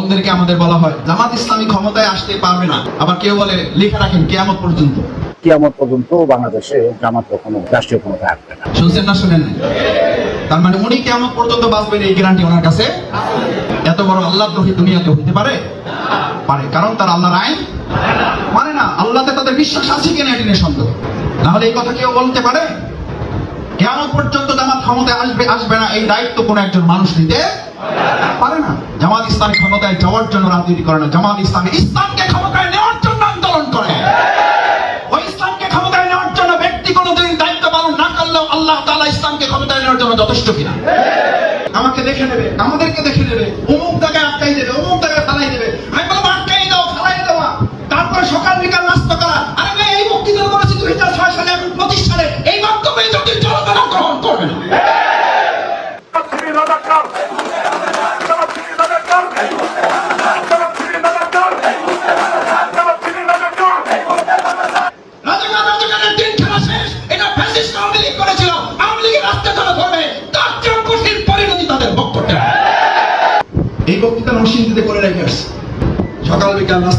বোনদেরকে আমাদের বলা হয় জামাত ইসলামী ক্ষমতায় আসতে পারবে না। আবার কেউ বলে লিখে রাখেন কেয়ামত পর্যন্ত। কিয়ামত পর্যন্ত বাংলাদেশে জামাত কখনো রাষ্ট্রীয় ক্ষমতায় আসবে না। শুনছেন না শুনেন? তার মানে উনি কেমন পর্যন্ত বাঁচবেন এই গ্যারান্টি ওনার কাছে? এত বড় আল্লাহ দ্রোহী দুনিয়াতে হইতে পারে? পারে কারণ তার আল্লাহর আইন মানে না আল্লাহতে তাদের বিশ্বাস আছে কিনা এটি নিয়ে সন্দেহ। নাহলে এই কথা কেউ বলতে পারে? কেমন পর্যন্ত জামাত ক্ষমতায় আসবে আসবে না এই দায়িত্ব কোন একজন মানুষ নিতে পারে না। জামাত ইসলামী ক্ষমতায় যাওয়ার জন্য রাজনীতি করে না। জামাত ইসলামী ইসলামকে ক্ষমতায় নেওয়ার জন্য আন্দোলন করে। ওই ইসলামকে ক্ষমতায় নেওয়ার জন্য ব্যক্তি কোনোদিন দায়িত্ব পালন না করলেও আল্লাহ তাআলা ইসলামকে ক্ষমতায় নেওয়ার জন্য যথেষ্ট কিনা? আমাকে দেখে নেবে, আমাদেরকে দেখে নেবে, অমুক জায়গায় আটকাই দেবে, অমুক জায়গায় ফালাই দেবে। আমি বলব আটকাই দাও, ফালাই দেওয়া তারপরে সকাল বিকাল নাস্তা করা। আরে ভাই এই বক্তৃতা করেছি দুই হাজার ছয় সালে এখন সালে এই বক্তব্যে যদি জনগণ গ্রহণ করবে না।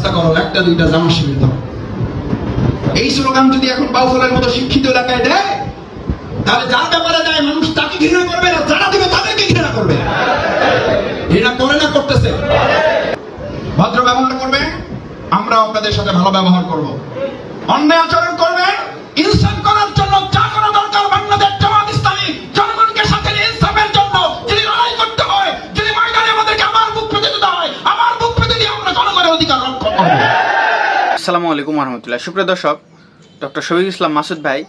নাস্তা করো, একটা, দুইটা জামা শিবির দাও। এই স্লোগান যদি এখন বাউফলের মতো শিক্ষিত এলাকায় দেয়, তাহলে যার ব্যাপারে যায় মানুষ তাকে ঘৃণা করবে না, যারা দেবে তাদেরকে ঘৃণা করবে। ঘৃণা করে না, করতেছে। ভদ্র ব্যবহার করবে আমরা আপনাদের সাথে ভালো ব্যবহার করব। অন্যায় আচরণ আলাইকুম রহমতুল্লাহ সুপ্রিয় দর্শক, ডক্টর শফিক ইসলাম মাসুদ ভাই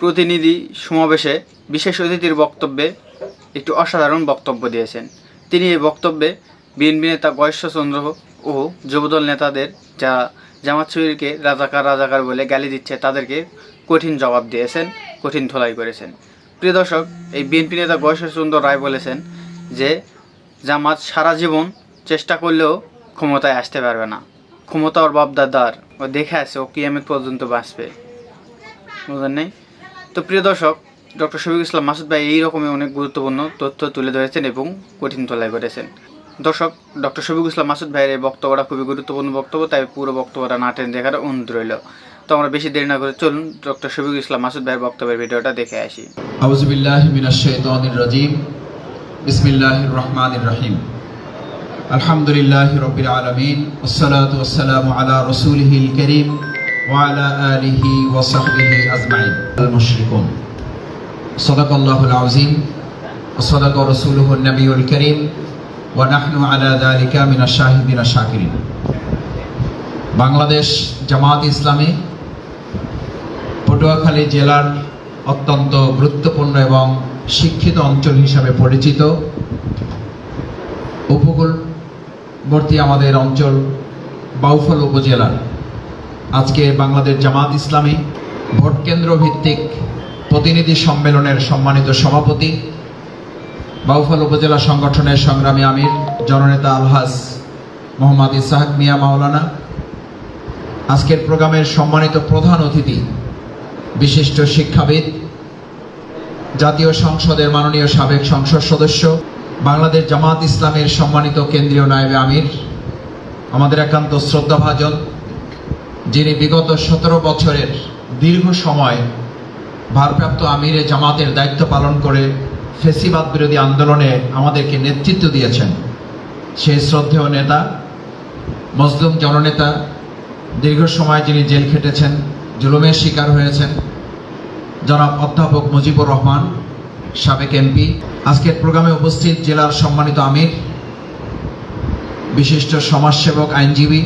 প্রতিনিধি সমাবেশে বিশেষ অতিথির বক্তব্যে একটি অসাধারণ বক্তব্য দিয়েছেন। তিনি এই বক্তব্যে বিএনপি নেতা গয়েশ্বরচন্দ্র ও যুবদল নেতাদের যা জামাত শিবিরকে রাজাকার রাজাকার বলে গালি দিচ্ছে, তাদেরকে কঠিন জবাব দিয়েছেন, কঠিন ধোলাই করেছেন। প্রিয় দর্শক, এই বিএনপি নেতা গয়েশ্বরচন্দ্র রায় বলেছেন যে, জামাত সারা জীবন চেষ্টা করলেও ক্ষমতায় আসতে পারবে না। ক্ষমতা ওর বাপ দাদার ও দেখে আছে ও কিয়ামত পর্যন্ত বাঁচবে। বুঝলেন নাই? তো প্রিয় দর্শক, ডক্টর শফিক ইসলাম মাসুদ ভাই এই রকমের অনেক গুরুত্বপূর্ণ তথ্য তুলে ধরেছেন এবং কঠিন তলায় করেছেন দর্শক, ডক্টর শফিক ইসলাম মাসুদ ভাইয়ের এই বক্তব্যটা খুবই গুরুত্বপূর্ণ বক্তব্য, তাই পুরো বক্তব্যটা নাটেন দেখার অনুরোধ রইল। তো আমরা বেশি দেরি না করে চলুন ডক্টর শফিক ইসলাম মাসুদ ভাইয়ের বক্তব্যের ভিডিওটা দেখে আসি। আউজুবিল্লাহ মিনাশ রাজিম। রহমানির রহিম। الرحمن الرحيم الحمد لله رب العالمين والصلاة والسلام على رسوله الكريم وعلى آله وصحبه أجمعين المشركون صدق الله العظيم وصدق رسوله النبي الكريم ونحن على ذلك من الشاهدين الشاكرين বাংলাদেশ জামাত ইসলামী পটুয়াখালী জেলার অত্যন্ত গুরুত্বপূর্ণ এবং শিক্ষিত অঞ্চল হিসাবে পরিচিত উপকূলবর্তী আমাদের অঞ্চল বাউফল উপজেলার। আজকে বাংলাদেশ জামাত ইসলামী ভোট কেন্দ্র ভিত্তিক প্রতিনিধি সম্মেলনের সম্মানিত সভাপতি, বাউফল উপজেলা সংগঠনের সংগ্রামী আমির, জননেতা আলহাজ মোহাম্মদ ইসাহাক মিয়া মাওলানা। আজকের প্রোগ্রামের সম্মানিত প্রধান অতিথি, বিশিষ্ট শিক্ষাবিদ, জাতীয় সংসদের মাননীয় সাবেক সংসদ সদস্য বাংলাদেশ জামাত ইসলামের সম্মানিত কেন্দ্রীয় নায়েবে আমির, আমাদের একান্ত শ্রদ্ধাভাজন, যিনি বিগত সতেরো বছরের দীর্ঘ সময় ভারপ্রাপ্ত আমিরে জামাতের দায়িত্ব পালন করে ফেসিবাদ বিরোধী আন্দোলনে আমাদেরকে নেতৃত্ব দিয়েছেন। সেই শ্রদ্ধেয় নেতা, মজলুম জননেতা, দীর্ঘ সময় যিনি জেল খেটেছেন, জুলুমের শিকার হয়েছেন, জনাব অধ্যাপক মুজিবুর রহমান, সাবেক এমপি আজকের প্রোগ্রামে উপস্থিত জেলার সম্মানিত আমির, বিশিষ্ট সমাজসেবক আইনজীবী,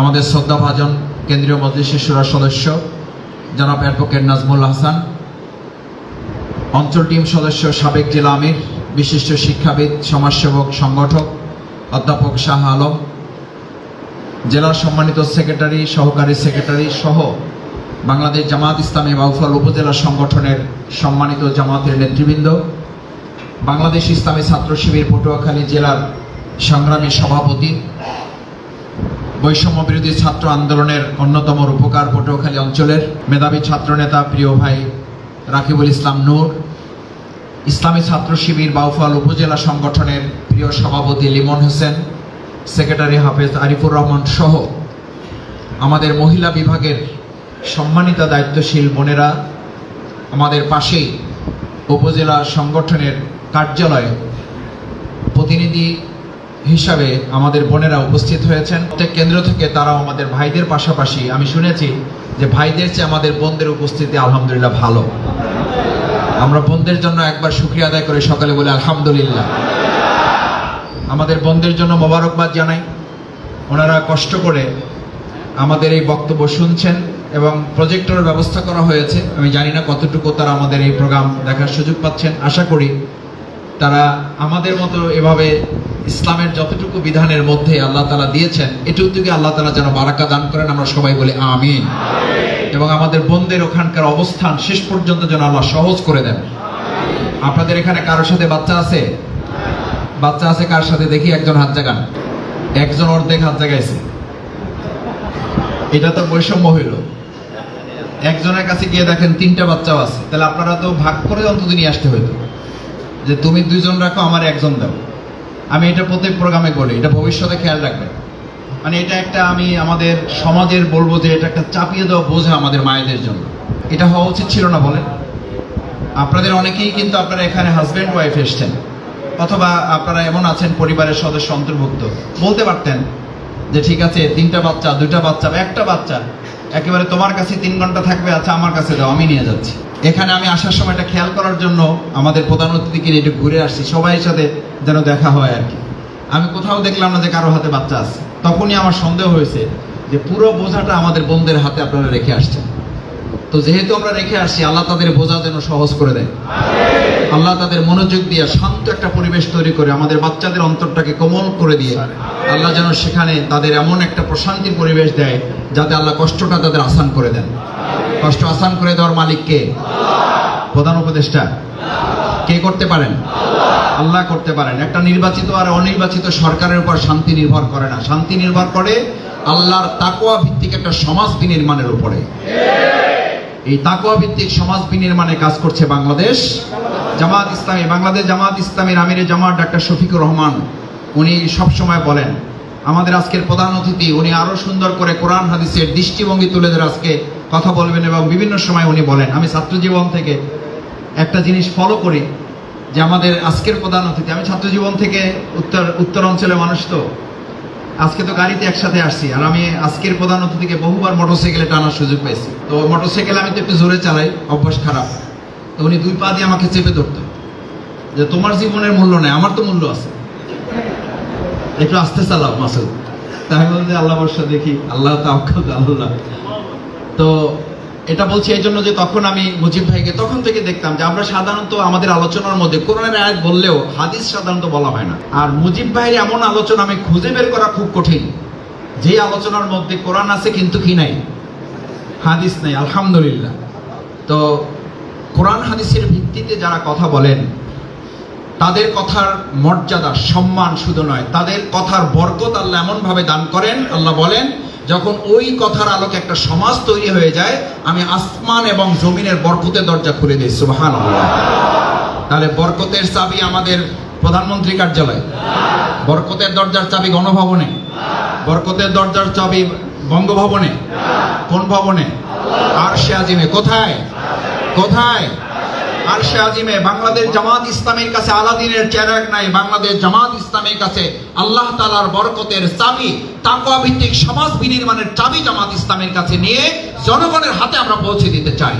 আমাদের শ্রদ্ধাভাজন কেন্দ্রীয় মজলিসের সুরা সদস্য, জনাব অ্যাডভোকেট নাজমুল হাসান, অঞ্চল টিম সদস্য সাবেক জেলা আমির, বিশিষ্ট শিক্ষাবিদ, সমাজসেবক, সংগঠক, অধ্যাপক শাহ আলম, জেলার সম্মানিত সেক্রেটারি, সহকারী সেক্রেটারি সহ বাংলাদেশ জামাত ইসলামী বাউফল উপজেলা সংগঠনের সম্মানিত জামাতের নেতৃবৃন্দ বাংলাদেশ ইসলামী ছাত্র শিবির পটুয়াখালী জেলার সংগ্রামী সভাপতি, বৈষম্য বিরোধী ছাত্র আন্দোলনের অন্যতম রূপকার পটুয়াখালী অঞ্চলের মেধাবী ছাত্রনেতা প্রিয় ভাই রাকিবুল ইসলাম নূর, ইসলামী ছাত্র শিবির বাউফল উপজেলা সংগঠনের প্রিয় সভাপতি লিমন হোসেন, সেক্রেটারি হাফেজ আরিফুর রহমান সহ আমাদের মহিলা বিভাগের সম্মানিত দায়িত্বশীল বোনেরা আমাদের পাশেই উপজেলা সংগঠনের কার্যালয়ে প্রতিনিধি হিসাবে আমাদের বোনেরা উপস্থিত হয়েছেন। প্রত্যেক কেন্দ্র থেকে তারাও আমাদের ভাইদের পাশাপাশি, আমি শুনেছি যে ভাইদের চেয়ে আমাদের বোনদের উপস্থিতি আলহামদুলিল্লাহ ভালো। আমরা বোনদের জন্য একবার শুক্রিয়া আদায় করে, সকালে বলে আলহামদুলিল্লাহ। আমাদের বোনদের জন্য মোবারকবাদ জানাই। ওনারা কষ্ট করে আমাদের এই বক্তব্য শুনছেন এবং প্রজেক্টরের ব্যবস্থা করা হয়েছে। আমি জানি না কতটুকু তারা আমাদের এই প্রোগ্রাম দেখার সুযোগ পাচ্ছেন। আশা করি তারা আমাদের মতো এভাবে ইসলামের যতটুকু বিধানের মধ্যে আল্লাহ তালা দিয়েছেন এটুকু থেকে আল্লাহ তালা যেন বারাকা দান করেন, আমরা সবাই বলি আমিন। এবং আমাদের বোনদের ওখানকার অবস্থান শেষ পর্যন্ত যেন আল্লাহ সহজ করে দেন। আপনাদের এখানে কারোর সাথে বাচ্চা আছে? বাচ্চা আছে কার সাথে? দেখি একজন হাত জাগান। একজন অর্ধেক হাত জাগাইছে। এটা তো বৈষম্য হইল। একজনের কাছে গিয়ে দেখেন তিনটা বাচ্চাও আছে। তাহলে আপনারা তো ভাগ করে অন্তত নিয়ে আসতে হইতো। যে তুমি দুইজন রাখো, আমার একজন দাও। আমি এটা প্রত্যেক প্রোগ্রামে বলি এটা ভবিষ্যতে খেয়াল রাখবেন মানে এটা একটা আমি আমাদের সমাজের বলব যে এটা একটা চাপিয়ে দেওয়া বোঝা আমাদের মায়েদের জন্য। এটা হওয়া উচিত ছিল না বলেন? আপনাদের অনেকেই কিন্তু আপনারা এখানে হাজব্যান্ড ওয়াইফ এসছেন। অথবা আপনারা এমন আছেন, পরিবারের সদস্য অন্তর্ভুক্ত। বলতে পারতেন যে ঠিক আছে, তিনটা বাচ্চা, দুইটা বাচ্চা বা একটা বাচ্চা, একেবারে তোমার কাছে তিন ঘণ্টা থাকবে আচ্ছা আমার কাছে দাও, আমি নিয়ে যাচ্ছি। এখানে আমি আসার সময় এটা খেয়াল করার জন্য আমাদের প্রধান অতিথিকে নিয়ে একটু ঘুরে আসছি সবাই সাথে যেন দেখা হয় আর কি। আমি কোথাও দেখলাম না যে কারও হাতে বাচ্চা আছে। তখনই আমার সন্দেহ হয়েছে যে পুরো বোঝাটা আমাদের বোনদের হাতে আপনারা রেখে আসছেন। তো যেহেতু আমরা রেখে আসছি, আল্লাহ তাদের বোঝা যেন সহজ করে দেয়। আল্লাহ তাদের মনোযোগ দিয়ে শান্ত একটা পরিবেশ তৈরি করে আমাদের বাচ্চাদের অন্তরটাকে কোমল করে দিয়ে আল্লাহ যেন সেখানে তাদের এমন একটা প্রশান্তির পরিবেশ দেয় যাতে আল্লাহ কষ্টটা তাদের আসান করে দেন। কষ্ট আসান করে দেওয়ার মালিক কে প্রধান উপদেষ্টা, কে করতে পারেন? আল্লাহ করতে পারেন। একটা নির্বাচিত আর অনির্বাচিত সরকারের উপর শান্তি নির্ভর করে না। শান্তি নির্ভর করে আল্লাহর তাকোয়া ভিত্তিক একটা সমাজ বিনির্মাণের উপরে। এই তাকওয়া ভিত্তিক সমাজ বিনির্মাণে কাজ করছে বাংলাদেশ। জামাত ইসলামী, বাংলাদেশ জামাত ইসলামীর আমিরে জামাত ডাক্তার শফিকুর রহমান, উনি সব সময় বলেন, আমাদের আজকের প্রধান অতিথি, উনি আরও সুন্দর করে কোরআন, হাদিসের দৃষ্টিভঙ্গি তুলে ধরে আজকে কথা বলবেন এবং বিভিন্ন সময় উনি বলেন। আমি ছাত্র জীবন থেকে একটা জিনিস ফলো করি, যে আমাদের আজকের প্রধান অতিথি। আমি ছাত্র জীবন থেকে উত্তর উত্তর অঞ্চলের মানুষ তো। আজকে তো গাড়িতে একসাথে আসছি, আর আমি আজকের প্রধান অতিথিকে বহুবার মোটরসাইকেলে টানার সুযোগ পেয়েছি তো মোটরসাইকেল আমি তো একটু জোরে চালাই, অভ্যাস খারাপ। তো উনি দুই পা দিয়ে আমাকে চেপে ধরতো। যে তোমার জীবনের মূল্য নেই, আমার তো মূল্য আছে। একটু আস্তে চালাও, মাসুদ। তাই বলছি আল্লাহ বর্ষা দেখি, আল্লাহ তো আল্লাহ তো এটা বলছি এই জন্য যে তখন আমি মুজিব ভাইকে তখন থেকে দেখতাম যে আমরা সাধারণত আমাদের আলোচনার মধ্যে কোরআনের আয়াত বললেও হাদিস সাধারণত বলা হয় না। আর মুজিব ভাইয়ের এমন আলোচনা আমি খুঁজে বের করা খুব কঠিন। যে আলোচনার মধ্যে কোরআন আছে কিন্তু কি নাই? হাদিস নাই, আলহামদুলিল্লাহ। তো কোরআন হাদিসের ভিত্তিতে যারা কথা বলেন, তাদের কথার মর্যাদা, সম্মান শুধু নয়, তাদের কথার বরকত আল্লাহ এমনভাবে দান করেন, আল্লাহ বলেন যখন ওই কথার আলোকে একটা সমাজ তৈরি হয়ে যায়, আমি আসমান এবং জমিনের বরকতের দরজা খুলে দিই সুবাহান তাহলে বরকতের চাবি আমাদের প্রধানমন্ত্রী কার্যালয়। বরকতের দরজার চাবি গণভবনে। বরকতের দরজার চাবি বঙ্গভবনে। কোন ভবনে? আর সে আজিমে। কোথায়? কোথায়? আর সে আজিমে। বাংলাদেশ জামাত ইসলামের কাছে আলাদিনের চেরাগ নাই। বাংলাদেশ জামাত ইসলামের কাছে আল্লাহ তালার বরকতের চাবি তাকওয়া ভিত্তিক সমাজ বিনির্মাণের চাবি জামাত ইসলামের কাছে নিয়ে জনগণের হাতে আমরা পৌঁছে দিতে চাই।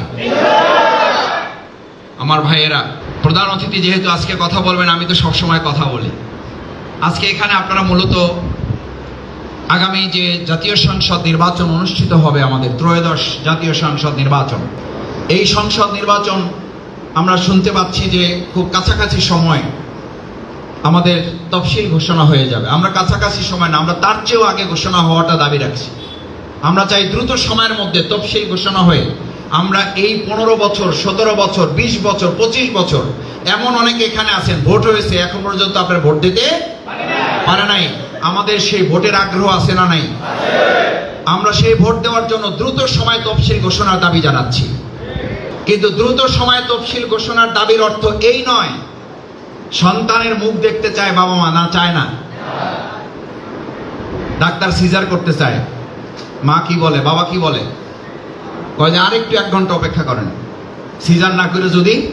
আমার ভাইয়েরা, প্রধান অতিথি যেহেতু আজকে কথা বলবেন, আমি তো সবসময় কথা বলি। আজকে এখানে আপনারা মূলত আগামী যে জাতীয় সংসদ নির্বাচন অনুষ্ঠিত হবে আমাদের ত্রয়োদশ জাতীয় সংসদ নির্বাচন। এই সংসদ নির্বাচন আমরা শুনতে পাচ্ছি যে খুব কাছাকাছি সময় আমাদের তফসিল ঘোষণা হয়ে যাবে। আমরা কাছাকাছি সময় না, আমরা তার চেয়েও আগে ঘোষণা হওয়াটা দাবি রাখছি। আমরা চাই দ্রুত সময়ের মধ্যে তফসিল ঘোষণা হয়ে আমরা এই পনেরো বছর, সতেরো বছর, বিশ বছর, পঁচিশ বছর, এমন অনেকে এখানে আছেন, ভোট হয়েছে, এখন পর্যন্ত আপনার ভোট দিতে পারে নাই। আমাদের সেই ভোটের আগ্রহ আছে না নাই? আমরা সেই ভোট দেওয়ার জন্য দ্রুত সময় তফসিল ঘোষণার দাবি জানাচ্ছি। কিন্তু দ্রুত সময় তফসিল ঘোষণার দাবির অর্থ এই নয় সন্তানের মুখ দেখতে চায় বাবা মা, না চায় না? ডাক্তার সিজার করতে চায়। মা কি বলে, বাবা কি বলে? কয় যে আরেকটু এক ঘণ্টা অপেক্ষা করেন। সিজার না করে যদি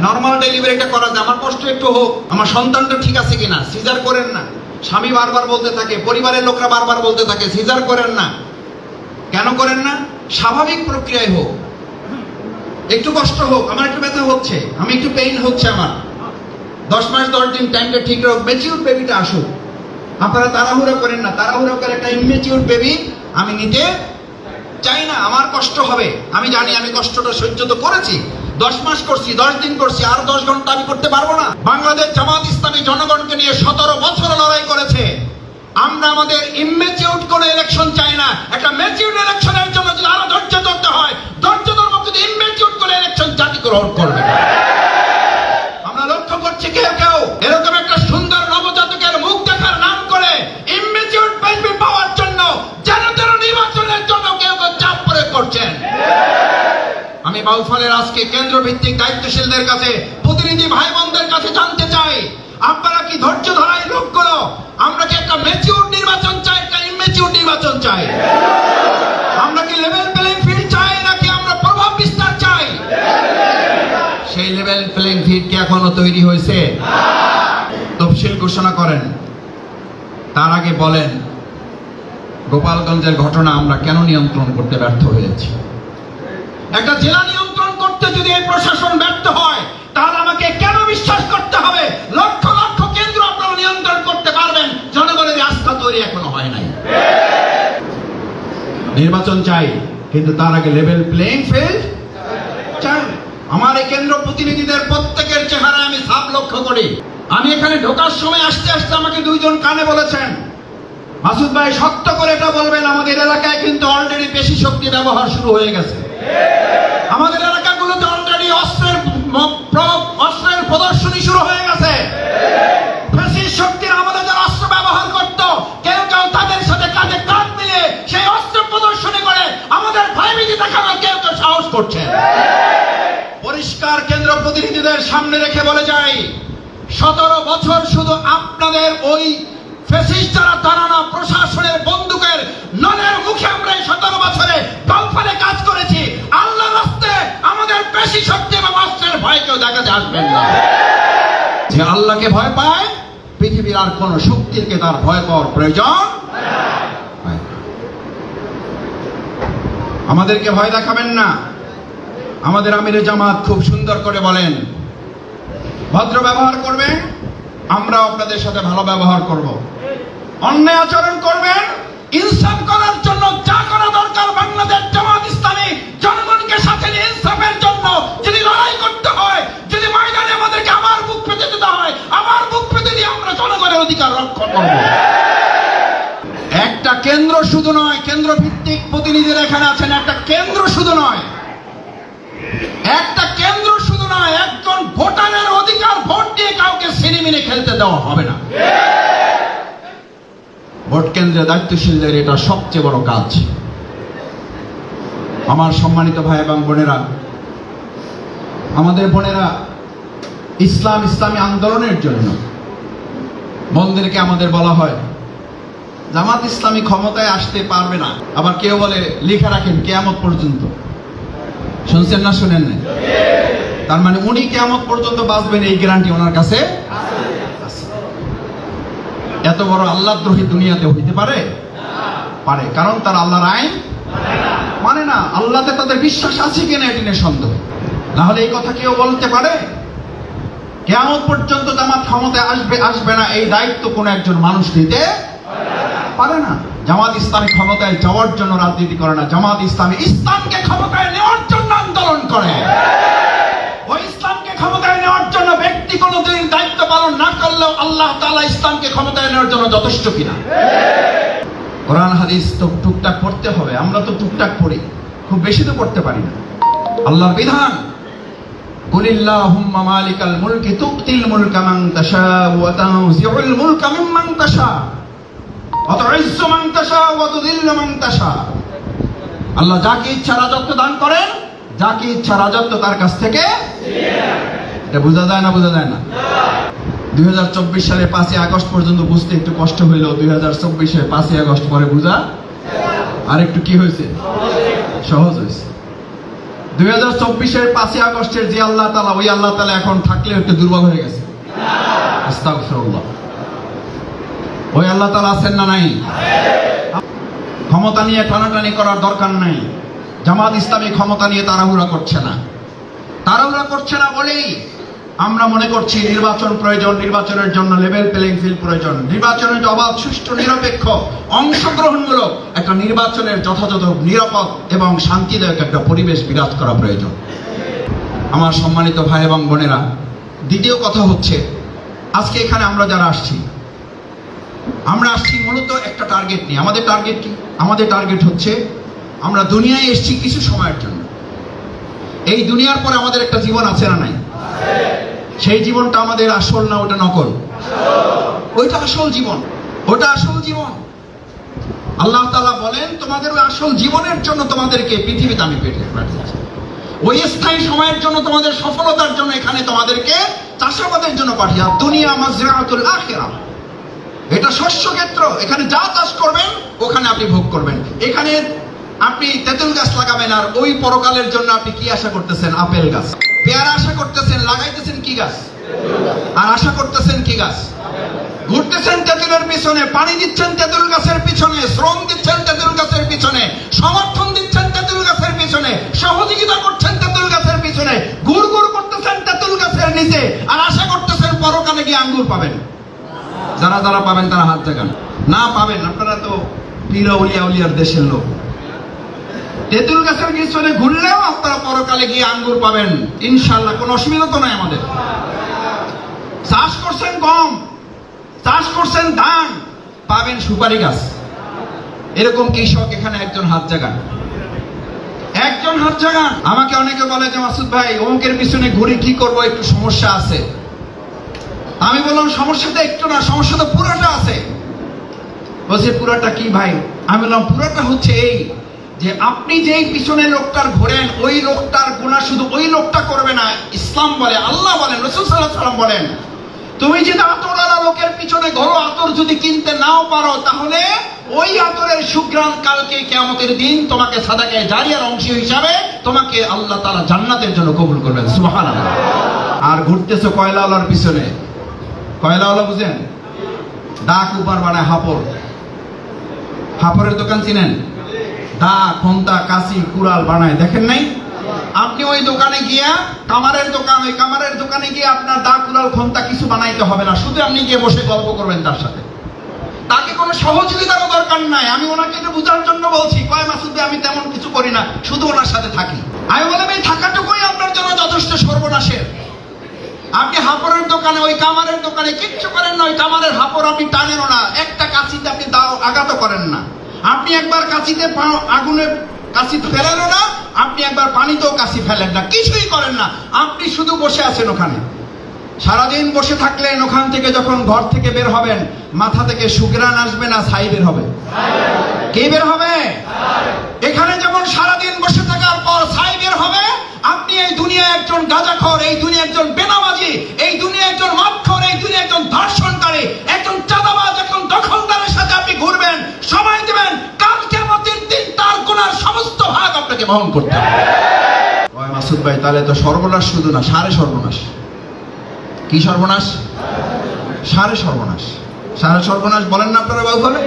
নর্মাল ডেলিভারিটা করা যায়, আমার কষ্ট একটু হোক, আমার সন্তানটা ঠিক আছে কিনা? সিজার করেন না। স্বামী বারবার বলতে থাকে, পরিবারের লোকরা বারবার বলতে থাকে, সিজার করেন না। কেন করেন না? স্বাভাবিক প্রক্রিয়ায় হোক। একটু কষ্ট হোক, আমার একটু ব্যথা হচ্ছে, আমি একটু পেইন হচ্ছে আমার। দশ মাস, দশ দিন টাইমটা ঠিক হোক মেচিউর বেবিটা আসুক। আপনারা তাড়াহুড়ো করেন না, তাড়াহুড়ো করে একটা ইমেচিউর বেবি আমি নিতে চাই না, আমার কষ্ট হবে। আমি জানি আমি কষ্টটা সহ্য তো করেছি। দশ মাস করছি, দশ দিন করছি, আর দশ ঘণ্টা আমি করতে পারব না। বাংলাদেশ জামাত ইসলামী জনগণকে নিয়ে সতেরো বছর লড়াই করেছে। আমরা আমাদের ইমেচিউর কোনো ইলেকশন চাই না। একটা ম্যাচিউর ইলেকশনের জন্য যদি আরও ধৈর্য ধরতে হয়, ধৈর্য ধর্ম কিন্তু ইমেচিউর কোনো ইলেকশন জাতি গ্রহণ করবে আমি বাউফলের আজকে কেন্দ্র ভিত্তিক দায়িত্বশীলদের কাছে, প্রতিনিধি ভাই বোনদের কাছে জানতে চাই, আপনারা কি ধৈর্য ধরাই লোকগুলো? আমরা কি একটা ম্যাচিউর নির্বাচন চাই, একটা ইমেচিউর নির্বাচন চাই? আমরা কি লেভেল প্লেইং ফিল্ড চাই, নাকি আমরা প্রভাব বিস্তার চাই? সেই লেভেল প্লেইং ফিল্ড কি এখনও তৈরি হয়েছে? তফসিল ঘোষণা করেন। তার আগে বলেন, গোপালগঞ্জের ঘটনা আমরা কেন নিয়ন্ত্রণ করতে ব্যর্থ হয়েছি? একটা জেলা নিয়ন্ত্রণ করতে যদি এই প্রশাসন ব্যর্থ হয়, তাহলে আমাকে কেন বিশ্বাস করতে হবে? লক্ষ লক্ষ কেন্দ্র আপনারা নিয়ন্ত্রণ করতে পারবেন, জনগণের আস্থা তৈরি এখনও হয় নাই। নির্বাচন চাই, কিন্তু তার আগে লেভেল প্লেইং ফিল্ড চাই। আমার এই কেন্দ্র প্রতিনিধিদের প্রত্যেকের চেহারা আমি সাপ লক্ষ্য করি। আমি এখানে ঢোকার সময় আসতে আসতে আমাকে দুইজন কানে বলেছেন, মাসুদ ভাই, শক্ত করে এটা বলবেন, আমাদের এলাকায় কিন্তু অলরেডি বেশি শক্তি ব্যবহার শুরু হয়ে গেছে। আমাদের এলাকাগুলোতে অলরেডি অস্ত্রের অস্ত্রের প্রদর্শনী শুরু হয়ে গেছে। আমাদের অস্ত্র ব্যবহার তাদের সাথে সেই প্রদর্শনী করে আমাদের কেউ সাহস করছে। পরিষ্কার কেন্দ্র প্রতিনিধিদের সামনে রেখে বলে যাই, সতেরো বছর শুধু আপনাদের ওই ফেসিস যারা দাঁড়ানো প্রশাসনের বন্দুকের মুখে আমরা সতেরো বছরে কাজ করেছি। আল্লাহ আমাদের আসবেন না। যে আল্লাহকে ভয় পায়, পৃথিবীর আর কোন শক্তিকে তার ভয় পাওয়ার প্রয়োজন আমাদেরকে ভয় দেখাবেন না। আমাদের আমির জামাত খুব সুন্দর করে বলেন, ভদ্র ব্যবহার করবেন আমরা আপনাদের সাথে ভালো ব্যবহার করব। অন্যায় আচরণ করবেন, ইনসাফ করার জন্য যা করা দরকার বাংলাদেশ জামাত ইসলামী জনগণকে সাথে নিয়ে ইনসাফের জন্য যদি লড়াই করতে হয়, যদি ময়দানে আমাদেরকে আবার বুক পেতে দিতে হয়, আবার বুক পেতে দিয়ে আমরা জনগণের অধিকার রক্ষা করব। একটা কেন্দ্র শুধু নয় কেন্দ্র ভিত্তিক প্রতিনিধিরা এখানে আছেন, একটা কেন্দ্র শুধু নয়। একটা কেন্দ্র শুধু নয়, একজন ভোটারের অধিকার ভোট দিয়ে কাউকে সিনেমিনে খেলতে দেওয়া হবে না। ভোট কেন্দ্রে দায়িত্বশীলদের এটা সবচেয়ে বড় কাজ। আমার সম্মানিত ভাই এবং বোনেরা, আমাদের বোনেরা, ইসলাম ইসলামী আন্দোলনের জন্য বোনদেরকে আমাদের বলা হয়, জামাত ইসলামী ক্ষমতায় আসতে পারবে না। আবার কেউ বলে, লিখে রাখেন কেয়ামত পর্যন্ত। শুনছেন না, শুনেন না তার মানে উনি কেমন পর্যন্ত বাঁচবেন এই গ্যারান্টি ওনার কাছে। এত বড় আল্লাহদ্রোহী দুনিয়াতে হইতে পারে? পারে। কারণ তার আল্লাহর আইন মানে না, আল্লাহতে তাদের বিশ্বাস আছে কিনা এটি নিয়ে সন্দেহ। না হলে এই কথা কেউ বলতে পারে? কেমন পর্যন্ত জামাত ক্ষমতায় আসবে আসবে না, এই দায়িত্ব কোন একজন মানুষ নিতে পারে না। জামাত ইসলামী ক্ষমতায় যাওয়ার জন্য রাজনীতি করে না। জামাত ইসলামী ইসলামকে ক্ষমতায় নেওয়ার জন্য আন্দোলন করে। করলেও আল্লাহ তাআলা ইসলামকে ক্ষমতায় নেওয়ার জন্য যথেষ্ট কিনা। কোরআন, হাদিস তো টুকটাক পড়তে হবে, আমরা তো টুকটাক পড়ি, খুব বেশি তো পড়তে পারি না। আল্লাহর বিধান, কুলিল্লাহুম্মা মালিকাল মুলকি মুলকা মান তাশা ওয়া তানজিউল মুলকা মিম্মান তাশা অতইজ্জু মান তাশা ওয়া তুযিল্লু মান তাশা আল্লাহ যাকে ইচ্ছা রাজত্ব দান করেন, যাকে ইচ্ছা রাজত্ব তার কাছ থেকে এটা বোঝা যায় না বোঝা যায় না? দুই হাজার চব্বিশ সালে পাঁচই আগস্ট পর্যন্ত বুঝতে একটু কষ্ট হইলেও দুই হাজার চব্বিশে আগস্ট পরে বুঝা আর একটু কি হয়েছে? সহজ হয়েছে। দুই হাজার চব্বিশের আগস্টের যে আল্লাহ তালা ওই আল্লাহ তালা এখন একটু দুর্বল হয়ে গেছে। ওই আল্লাহ তালা আছেন না নাই? ক্ষমতা নিয়ে টানাটানি করার দরকার নাই। জামাত ইসলামী ক্ষমতা নিয়ে তাড়াহুড়া করছে না। তাড়াহুড়া করছে না বলেই আমরা মনে করছি নির্বাচন প্রয়োজন, নির্বাচনের জন্য লেভেল প্লেইং ফিল্ড প্রয়োজন। নির্বাচনের অবাধ সুষ্ঠু, নিরপেক্ষ, অংশগ্রহণমূলক একটা নির্বাচনের যথাযথ, নিরাপদ এবং শান্তিদায়ক একটা পরিবেশ বিরাজ করা প্রয়োজন। আমার সম্মানিত ভাই এবং বোনেরা, দ্বিতীয় কথা হচ্ছে, আজকে এখানে আমরা যারা আসছি, আমরা আসছি মূলত একটা টার্গেট নিয়ে। আমাদের টার্গেট কি? আমাদের টার্গেট হচ্ছে, আমরা দুনিয়ায় এসেছি কিছু সময়ের জন্য। এই দুনিয়ার পরে আমাদের একটা জীবন আছে না নাই? সেই জীবনটা আমাদের আসল না ওটা নকল? ওইটা আসল জীবন। ওটা আসল জীবন। আল্লাহ তাআলা বলেন, তোমাদের ওই আসল জীবনের জন্য তোমাদেরকে পৃথিবীতে আমি পাঠিয়েছি। ওই স্থায়ী সময়ের জন্য, তোমাদের সফলতার জন্য এখানে তোমাদেরকে চাষাবাদের জন্য পাঠিয়ে দুনিয়া মাজরাতুল আখিরাহ এটা শস্য ক্ষেত্র এখানে যা চাষ করবেন, ওখানে আপনি ভোগ করবেন। এখানে আপনি তেঁতুল গাছ লাগাবেন আর ওই পরকালের জন্য আপনি কি আশা করতেছেন? আপেল গাছ। পেয়ারা আশা করতেছেন, লাগাইতেছেন কি গাছ? আর আশা করতেছেন কি গাছ? ঘুরতেছেন তেঁতুলের পিছনে, পানি দিচ্ছেন তেঁতুল গাছের পিছনে, শ্রম দিচ্ছেন তেঁতুল গাছের পিছনে, সমর্থন দিচ্ছেন তেঁতুল গাছের পিছনে, সহযোগিতা করছেন তেঁতুল গাছের পিছনে গুড় গুড় করতেছেন তেঁতুল গাছের নিচে, আর আশা করতেছেন পরকালে গিয়ে আঙ্গুর পাবেন। যারা যারা পাবেন তারা হাত দেখান। না পাবেন, আপনারা তো পীর উলিয়া উলিয়ার দেশের লোক। তেঁতুল গাছের পিছনে ঘুরলেও আপনারা পরকালে গিয়ে আঙ্গুর পাবেন। ইনশাল্লাহ কোনো অসুবিধা তো নাই আমাদের। চাষ করছেন গম, চাষ করছেন ধান, পাবেন সুপারি গাছ। এরকম কৃষক এখানে একজন হাত জাগান। একজন হাত জাগান। আমাকে অনেকে বলে যে, মাসুদ ভাই, অমুকের পিছনে ঘুরে কি করব, একটু সমস্যা আছে। আমি বললাম সমস্যাটা একটু না, সমস্যা তো পুরোটা আছে। বলছে, পুরোটা কি ভাই? আমি বললাম, পুরোটা হচ্ছে এই যে আপনি যেই পিছনে লোকটার ঘোরেন, ওই লোকটার গুণা শুধু ওই লোকটা করবে না, ইসলাম বলে, আল্লাহ বলেন, রসুল সাল্লাহ সাল্লাম বলেন, তুমি যদি আতরওয়ালা লোকের পিছনে ঘোরো, আতর যদি কিনতে নাও পারো, তাহলে ওই আতরের সুগ্রাম কালকে কেয়ামতের দিন তোমাকে সাদাকে জারিয়ার অংশ হিসাবে তোমাকে আল্লাহ তাআলা জান্নাতের জন্য কবুল করবেন। সুবহানাল্লাহ। আর ঘুরতেছো কয়লাওয়ালার পিছনে? কয়লাওয়ালা বুঝেন? ডাক উপার বানায় হাপড়। হাপড়ের দোকান চিনেন? দা, খন্তা কাশি কুড়াল বানায়। দেখেন নাই? আপনি ওই দোকানে গিয়া কামারের দোকান, ওই কামারের দোকানে গিয়ে আপনার দা, কুড়াল, খন্তা কিছু বানাইতে হবে না। শুধু আপনি গিয়ে বসে গল্প করবেন তার সাথে। তাকে কোনো সহযোগিতারও দরকার নাই। আমি ওনাকে এটা বোঝার জন্য বলছি, কয়, মাসুদ আমি তেমন কিছু করি না, শুধু ওনার সাথে থাকি। আমি বললাম, এই থাকাটুকুই আপনার জন্য যথেষ্ট সর্বনাশের। আপনি হাপড়ের দোকানে, ওই কামারের দোকানে কিচ্ছু করেন না, ওই কামারের হাপড় আপনি টানেনও না। একটা কাঁচিতে আপনি দাও আঘাত করেন না। আপনি একবার কাশিতে আগুনে কাশি ফেলেনও না, আপনি একবার পানিতেও কাশি ফেলেন না। কিছুই করেন না। আপনি শুধু বসে আছেন ওখানে। সারাদিন বসে থাকলেন ওখান থেকে যখন ঘর থেকে বের হবেন, মাথা থেকে সুগ্রান আসবে না, ছাই বের হবে। কে বের হবে? এখানে যেমন সারাদিন বসে থাকার পর ছাই বের হবে আপনি এই দুনিয়া একজন গাঁজাখর, এই দুনিয়া একজন বেনামাজি, এই দুনিয়া একজন মাক্ষর এই দুনিয়া একজন ধর্ষণকারী, একজন চাঁদাবাজ, একজন দখলদারের সাথে আপনি ঘুরবেন, সময় দেবেন কালকে আমাদের দিন তার গুনার সমস্ত ভাগ আপনাকে বহন করতে হবে। মাসুদ ভাই, তাহলে তো সর্বনাশ শুধু না সারে সর্বনাশ। কি সর্বনাশ? সারে সর্বনাশ। সারে সর্বনাশ বলেন না আপনারা বাবু বলেন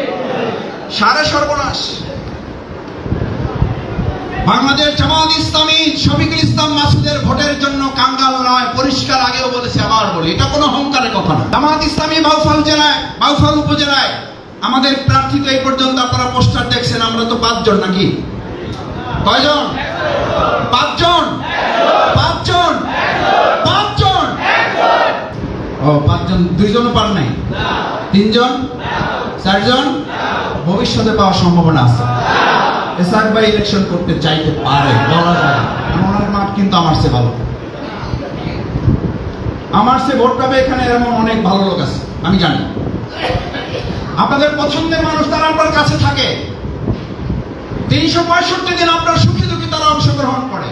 সারে সর্বনাশ। বাংলাদেশ জামাত ইসলামী শফিকুল ইসলাম মাসুদের ভোটের জন্য কাঙ্গাল নয়, পরিষ্কার আগেও বলেছে আবার বলি। এটা কোনো অহংকারের কথা না। জামাত ইসলামী বাউফল জেলায় বাউফল উপজেলায় আমাদের প্রার্থী তো এই পর্যন্ত আপনারা পোস্টার দেখছেন, আমরা তো পাঁচজন নাকি? কয়জন? পাঁচজন? পাঁচজন? পাঁচজন? ও, পাঁচজন। দুইজনও পার নাই? তিনজন? চারজন? ভবিষ্যতে পাওয়ার সম্ভাবনা আছে। এসআর ইলেকশন করতে চাইতে পারে, বলা যায়। ওনার মাঠ কিন্তু আমার চেয়ে ভালো। আমার সে ভোট পাবে এখানে এমন অনেক ভালো লোক আছে, আমি জানি। আপনাদের পছন্দের মানুষ তারা আপনার কাছে থাকে। তিনশো পঁয়ষট্টি দিন আপনার সুখী দুঃখী তারা অংশগ্রহণ করে।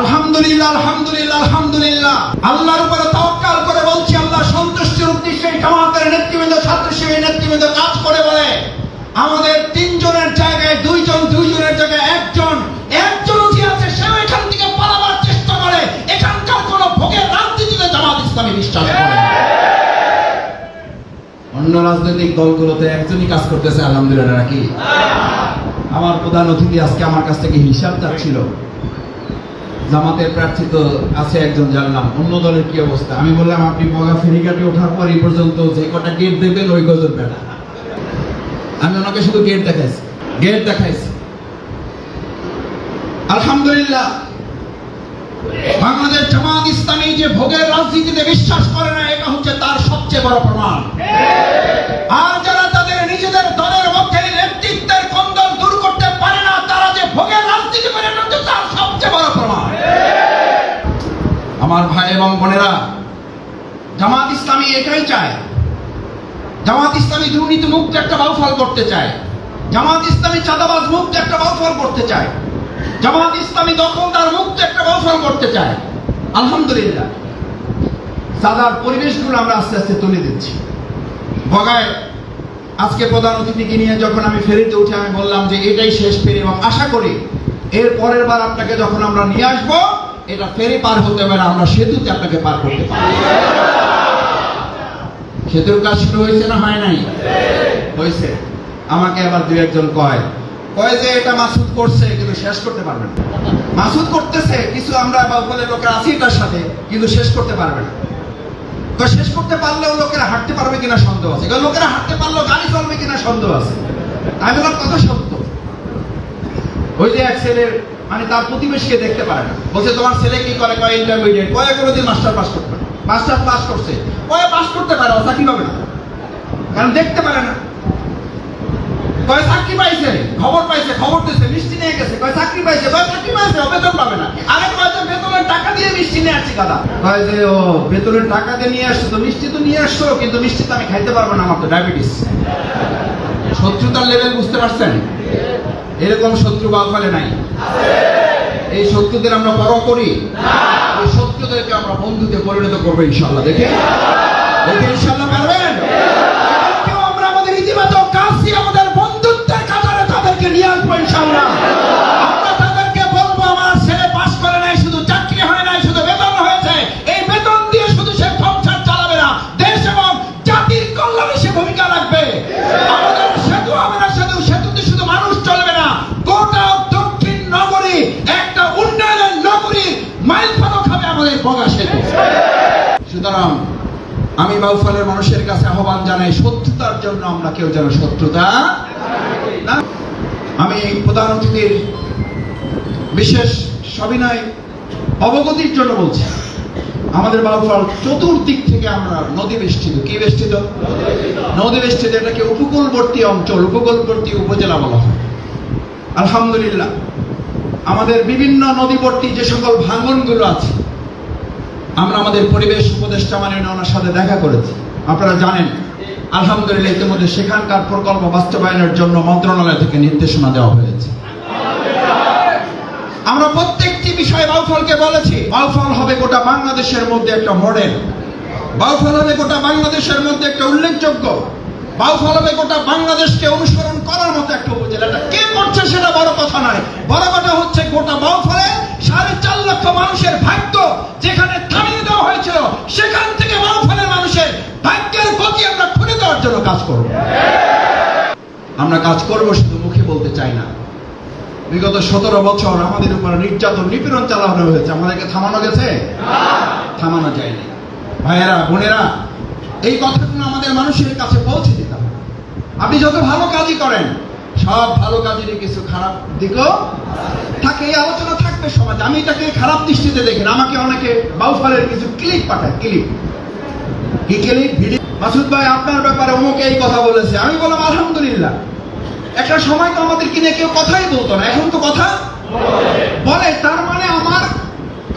আলহামদুলিল্লাহ আলহামদুলিল্লাহ আলহামদুলিল্লাহ। আল্লাহর উপরে তাওয়াক্কাল করে বলছি, আল্লাহ সন্তুষ্টির উদ্দেশ্যে জামাতের নেতৃবৃন্দ ছাত্র শিবির নেতৃবৃন্দ কাজ করে বলে। আমাদের তিনজনের জায়গায় দুইজন, দুইজনের জায়গায় একজন। একজন যে আছে সেও এখান থেকে পালাবার চেষ্টা করে। এখানকার কোন ভোগের রাজনীতিতে জামাত ইসলামী বিশ্বাস করে অন্য রাজনৈতিক দলগুলোতে একজনই কাজ করতেছে, আলহামদুলিল্লাহ, নাকি? আমার প্রধান অতিথি আজকে আমার কাছ থেকে হিসাব চাচ্ছিল। জামাতের প্রার্থী তো আছে একজন জানলাম অন্য দলের কি অবস্থা? আমি বললাম, আপনি বগা ফেরিঘাটে ওঠার পর এই পর্যন্ত যে কটা গেট দেবেন ওই গজর বেড়া। আমি ওনাকে শুধু গেট দেখাইছি। গেট দেখাইছি। আলহামদুলিল্লাহ, বাংলাদেশ জামাত ইসলামী যে ভোগের রাজনীতিতে বিশ্বাস করে না, এটা হচ্ছে তার সবচেয়ে বড় প্রমাণ। আর যারা তাদের নিজেদের দলের মধ্যে নেতৃত্বের কন্দল দূর করতে পারে না, তারা যে ভোগের রাজনীতি করে না তার সবচেয়ে বড় প্রমাণ। আমার ভাই এবং বোনেরা, জামাত ইসলামী এটাই চায় জামাত ইসলামী দুর্নীতি মুক্ত একটা বাউফল করতে চায়। জামাত ইসলামী চাঁদাবাজ মুক্ত একটা বাউফল করতে চায়। জামাত ইসলামী দখলদার মুক্ত একটা বাউফল করতে চায়। আলহামদুলিল্লাহ। সাদার পরিবেশগুলো আমরা আস্তে আস্তে তুলে দিচ্ছি। বগায় আজকে প্রধান অতিথিকে নিয়ে যখন আমি ফেরিতে উঠে আমি বললাম যে এটাই শেষ ফেরি এবং আশা করি এর পরের বার আপনাকে যখন আমরা নিয়ে আসব, এটা ফেরি পার হতে পারে আমরা সেতুতে আপনাকে পার করতে পারব। সেতুর কাজ শুরু হয়েছে না হয় নাই? হয়েছে। আমাকে আবার দু একজন কয় কয় যে এটা মাসুদ করছে, কিন্তু শেষ করতে পারবে না। মাসুদ করতেছে, কিছু আমরা বাউফলের লোকের আছি তার সাথে, কিন্তু শেষ করতে পারবে না। তো শেষ করতে পারলেও লোকেরা হাঁটতে পারবে কিনা সন্দেহ আছে। লোকেরা হাঁটতে পারলেও গাড়ি চলবে কিনা সন্দেহ আছে। আমি বললাম, কথা সত্য। ওই যে এক ছেলের মানে তার প্রতিবেশীকে দেখতে পারে না। বলছে, তোমার ছেলে কি করে? কয় ইন্টারমিডিয়েট কয় কোনোদিন মাস্টার পাস করতে পারে? মাস্টার পাস করছে। কয় পাস করতে পারে ও চাকরি পাবে না। কারণ দেখতে পারে না। কয় চাকরি পাইছে, খবর পাইছে, খবর দিছে, মিষ্টি নিয়ে গেছে। কয় চাকরি পাইছে, কয় চাকরি পাইছে, ও বেতন পাবে না। আরে কয় বেতনের টাকা দিয়ে মিষ্টি নিয়ে আসছি দাদা কয় যে, ও বেতনের টাকা দিয়ে নিয়ে আসছো, তো মিষ্টি তো নিয়ে আসছো, কিন্তু মিষ্টি তো আমি খাইতে পারব না আমার তো ডায়াবেটিস। শত্রুতার লেভেল বুঝতে পারছেন? এরকম শত্রু বাউফলে নাই। এই শত্রুদের আমরা বড় করি। এই শত্রুদেরকে আমরা বন্ধুতে পরিণত করব ইনশাল্লাহ দেখে? দেখে ইনশাল্লাহ পারবেন? কেউ আমরা আমাদের ইতিবাচক কাজ দিয়ে আমাদের বন্ধুত্বের কাতারে তাদেরকে নিয়ে আসব ইনশাল্লাহ সুতরাং আমি বাউফলের মানুষের কাছে আহ্বান জানাই শত্রুতার জন্য আমরা কেউ যেন শত্রুতা আমি প্রধান অতিথির বিশেষ সবিনয় অবগতির জন্য বলছি, আমাদের বাউফল চতুর্দিক থেকে আমরা নদী বেষ্টিত। কি বেষ্টিত? নদী বেষ্টিত, এটাকে উপকূলবর্তী অঞ্চল, উপকূলবর্তী উপজেলা বলা হয়। আলহামদুলিল্লাহ, আমাদের বিভিন্ন নদীবর্তী যে সকল ভাঙনগুলো আছে আমরা আমাদের পরিবেশ উপদেষ্টা মানে ওনার সাথে দেখা করেছি। আপনারা জানেন, আলহামদুলিল্লাহ ইতিমধ্যে সেখানকার প্রকল্প বাস্তবায়নের জন্য মন্ত্রণালয় থেকে নির্দেশনা দেওয়া হয়েছে। আমরা প্রত্যেকটি বিষয়ে বাউফলকে বলেছি, বাউফল হবে গোটা বাংলাদেশের মধ্যে একটা মডেল। বাউফল হবে গোটা বাংলাদেশের মধ্যে একটা উল্লেখযোগ্য। বাউফল হবে গোটা বাংলাদেশকে অনুসরণ করার মতো একটা উপজেলা। কে করছে সেটা বড় কথা নয়। বড় কথা হচ্ছে গোটা বাউফলে সাড়ে চার লক্ষ মানুষের ভাগ্য যেখানে থামিয়ে দেওয়া হয়েছিল, সেখান থেকে বাউফলের মানুষের ভাগ্যের গতি আমরা খুলে দেওয়ার জন্য কাজ করব। আমরা কাজ করব শুধু মুখে বলতে চাই না। বিগত সতেরো বছর আমাদের উপর নির্যাতন, নিপীড়ন চালানো হয়েছে। আমাদেরকে থামানো গেছে? থামানো যায়নি। ভাইয়েরা, বোনেরা, এই কথাগুলো আমাদের মানুষের কাছে পৌঁছে দিতে হবে। আপনি যত ভালো কাজই করেন সব ভালো কাজেরই কিছু খারাপ দিকও থাকে, এই আলোচনা থাকবে সমাজে। আমি এটাকে খারাপ দৃষ্টিতে দেখি না। আমাকে অনেকে বাউফালের কিছু ক্লিপ পাঠায়, ক্লিপ। কি ক্লিপ? ভিডিও? মাসুদ ভাই, আপনার ব্যাপারে অমুকে এই কথা বলেছে। আমি বললাম, আলহামদুলিল্লাহ। একটা সময় তো আমাদের কিনে কেউ কথাই বলতো না। এখন তো কথা বলে। তার মানে আমার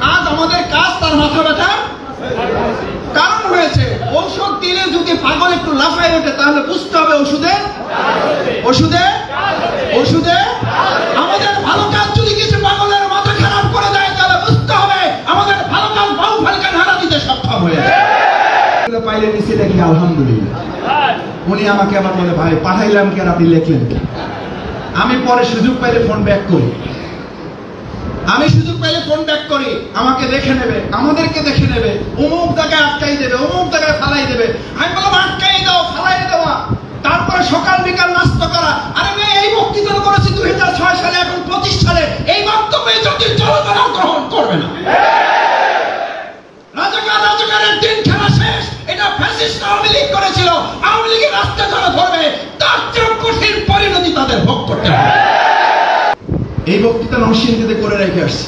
কাজ, আমাদের কাজ, তার মাথা ব্যথা কারণ হয়েছে ঔষধ দিলে যদি পাগল একটু লাফাই ওঠে, তাহলে বুঝতে হবে ওষুধে? ওষুধে? ওষুধে? আমাদের ভালো কাজ যদি কিছু পাগলের মাথা খারাপ করে দেয়, তাহলে বুঝতে হবে আমাদের ভালো কাজ বাউ ফালকে ধারা দিতে সক্ষম হয়ে পাইলে নিচে দেখি আলহামদুলিল্লাহ। উনি আমাকে আবার বলে, ভাই, পাঠাইলাম কি আর আপনি লেখলেন আমি পরে সুযোগ পাইলে ফোন ব্যাক করি। আমি সুযোগ পাইলে ফোন ব্যাক করি, আমাকে দেখে নেবে, আমাদেরকে দেখে নেবে, অমুক জায়গায় আটকাই দেবে, অমুক জায়গায় ফালাই দেবে। আমি বললাম, আটকাই দাও, ফালাই দেওয়া তারপরে সকাল বিকাল নাস্তা করা। আরে মেয়ে, এই বক্তৃতা করেছি দুই হাজার ছয় সালে, এখন পঁচিশ সালে। এই বক্তব্যে যদি জনগণ গ্রহণ করবে না। রাজাকার, রাজাকারের দিন খেলা শেষ। এটা ফ্যাসিস্ট আওয়ামী লীগ করেছিল। আওয়ামী লীগের রাস্তা যারা ধরবে। তার চেয়ে কঠিন পরিণতি তাদের ভোগ করতে হবে। এই বক্তৃতা নরসিংদীতে করে রেখে আসছি।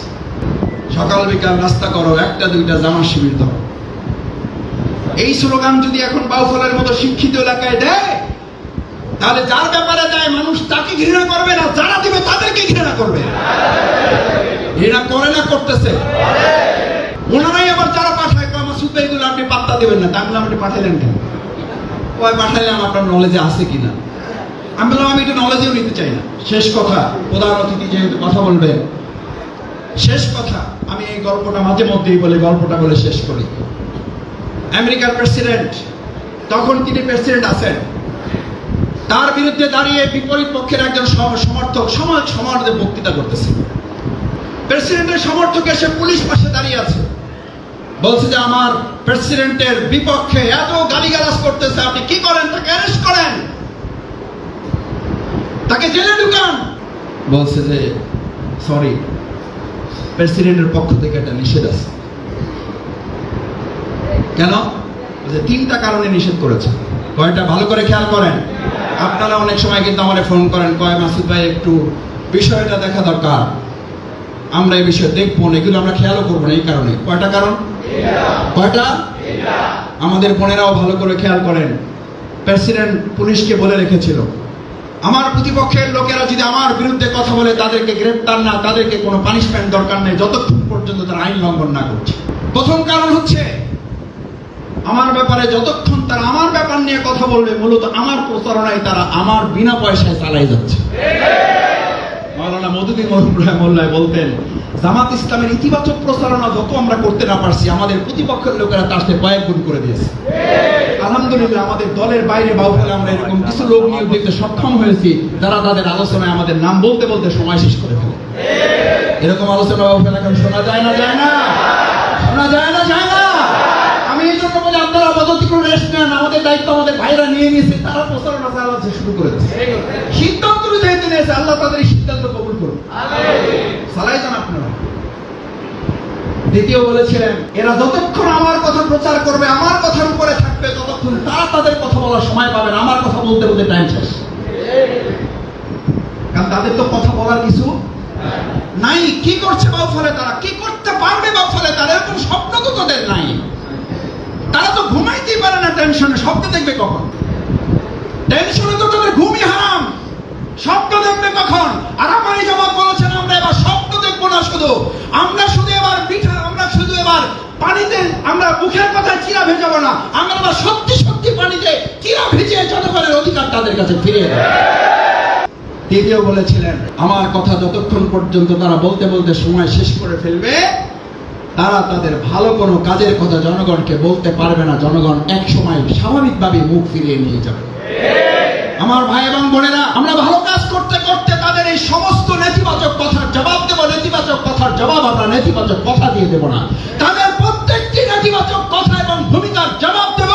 সকাল বিকাল নাস্তা করো, একটা, দুইটা জামা শিবির ধরো। এই স্লোগান যদি এখন বাউফলের মতো শিক্ষিত এলাকায় দেয়, তাহলে যার ব্যাপারে দেয় মানুষ তাকে ঘৃণা করবে না, যারা দিবে তাদেরকে ঘৃণা করবে। ঘৃণা করে না, করতেছে। ওনারাই আবার যারা পাঠায় মাসুদ ভাই এগুলো আপনি পাত্তা দেবেন না। তা আমি আপনি পাঠালেন কেন? ওই পাঠাইলাম, আপনার নলেজে আছে কিনা? আমি বললাম, আমি এটা নলেজেও নিতে চাই না। শেষ কথা, প্রধান অতিথি যেহেতু কথা বলবেন, শেষ কথা, আমি এই গল্পটা মাঝে মধ্যেই বলে, গল্পটা বলে শেষ করি। আমেরিকার প্রেসিডেন্ট, তখন তিনি প্রেসিডেন্ট আছেন। তার বিরুদ্ধে দাঁড়িয়ে বিপরীত পক্ষের একজন সম- সমর্থক, সমাজ সমাজে বক্তৃতা করতেছে। প্রেসিডেন্টের সমর্থক এসে পুলিশ পাশে দাঁড়িয়ে আছে। বলছে যে, আমার প্রেসিডেন্টের বিপক্ষে এত গালিগালাজ করতেছে, আপনি কি করেন? তাকে অ্যারেস্ট করেন। তাকে জেলে ঢুকান। বলছে যে সরি প্রেসিডেন্টের পক্ষ থেকে একটা নিষেধ আছে। কেন? যে তিনটা কারণে নিষেধ করেছে। কয়টা? ভালো করে খেয়াল করেন। আপনারা অনেক সময় কিন্তু আমারে ফোন করেন, কয়, মাসুদ ভাই, একটু বিষয়টা দেখা দরকার। আমরা এই বিষয়ে দেখব না, এগুলো আমরা খেয়ালও করব না এই কারণে। কয়টা কারণ? কয়টা? আমাদের বোনেরাও ভালো করে খেয়াল করেন। প্রেসিডেন্ট পুলিশকে বলে রেখেছিল আমার প্রতিপক্ষের লোকেরা যদি আমার বিরুদ্ধে কথা বলে তাদেরকে গ্রেপ্তার না, তাদেরকে কোনো পানিশমেন্ট দরকার নেই, যতক্ষণ পর্যন্ত তারা আইন লঙ্ঘন না করছে। প্রথম কারণ হচ্ছে, আমার ব্যাপারে যতক্ষণ তারা আমার ব্যাপার নিয়ে কথা বলবে, মূলত আমার প্রচারণায় তারা আমার বিনা পয়সায় চালাই যাচ্ছে। মাওলানা মধুদী মোল্লায় বলতেন, জামাত ইসলামের ইতিবাচক প্রচারণা যত আমরা করতে না পারছি, আমাদের প্রতিপক্ষের লোকেরা তার সাথে কয়েক গুণ করে দিয়েছে। আলহামদুলিল্লাহ, আমাদের দলের বাইরে বাউফলে আমরা এরকম কিছু লোক নিয়োগ দিতে সক্ষম হয়েছি, যারা তাদের আলোচনায় আমাদের নাম বলতে বলতে সময় শেষ করে ফেলে। এরকম আলোচনা বাউফলে এখন শোনা যায় না যায় না? শোনা যায় না যায় না? আমি এই জন্য বলি, আপনারা আপাতত করে রেস্ট নেন, আমাদের দায়িত্ব আমাদের ভাইরা নিয়ে নিয়েছে, তারা প্রচারণা চালাতে শুরু করে দিচ্ছে নিয়েছে আল্লাহ তাদের এই সিদ্ধান্ত কবুল করুন। চালাই যান আপনারা। দ্বিতীয় বলেছিলেন এরা যতক্ষণ আমার কথা প্রচার করবে আমার কথার উপরে থাকবে ততক্ষণ তারা তাদের কথা বলার সময় পাবে না। আমার কথা বলতে বলতে টাইম শেষ। কারণ তাদের তো কথা বলার কিছু নাই। কি করছে বাউফলে তারা? কি করতে পারবে বাউফলে তারা? এরকম স্বপ্ন তো তাদের নাই। তারা তো ঘুমাইতেই পারে না টেনশনে। স্বপ্ন দেখবে কখন? টেনশনে তো তাদের ঘুমই হারাম। স্বপ্ন দেখবে কখন? আর আমার জবাব বলেছেন আমরা এবার স্বপ্ন দেখব না শুধু। আমরা শুধু এবার পিঠা আমরা শুধু এবার পানিতে, আমরা মুখের কথায় চিরা ভেজাবো না। আমরা এবার সত্যি সত্যি পানিতে চিরা ভেজে জনগণের অধিকার তাদের কাছে ফিরিয়ে দেবো। তৃতীয় বলেছিলেন, আমার কথা যতক্ষণ পর্যন্ত তারা বলতে বলতে সময় শেষ করে ফেলবে, তারা তাদের ভালো কোনো কাজের কথা জনগণকে বলতে পারবে না। জনগণ এক সময় স্বাভাবিকভাবে মুখ ফিরিয়ে নিয়ে যাবে। আমার ভাই এবং বোনেরা, আমরা ভালো কাজ করতে করতে তাদের এই সমস্ত নেতিবাচক কথার জবাব দেব। নেতিবাচক কথার জবাব আমরা নেতিবাচক কথা দিয়ে দেব না। তাদের প্রত্যেকটি নেতিবাচক কথা এবং ভূমিকার জবাব দেব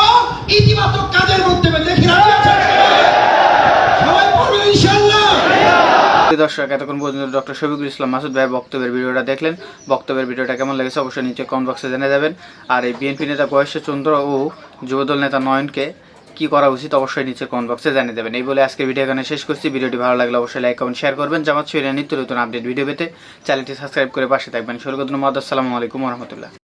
ইতিবাচক কাজের মাধ্যমে। দেখি দর্শক, এতক্ষণ পর্যন্ত ডক্টর শফিকুল ইসলাম মাসুদ ভাইয়ের বক্তব্যের ভিডিওটা দেখলেন। বক্তব্যের ভিডিওটা কেমন লেগেছে অবশ্যই নিচে কমেন্ট বক্সে জানিয়ে দেবেন। আর এই বিএনপি নেতা বয়স্য চন্দ্র ও যুবদল নেতা নয়নকে কি করা উচিত অবশ্যই নিচে কমেন্ট বক্সে জানিয়ে দেবেন। এই বলে আজকে ভিডিও এখানে শেষ করছি। ভিডিওটি ভালো লাগলে অবশ্যই লাইক কমেন্ট শেয়ার করবেন। জামাত শরীরের নিত্য নতুন আপডেট ভিডিও পেতে। চ্যানেলটি সাবস্ক্রাইব করে পাশে থাকবেন। শরীর মহাদ আসসালামু আলাইকুম রহমতুল্লাহ।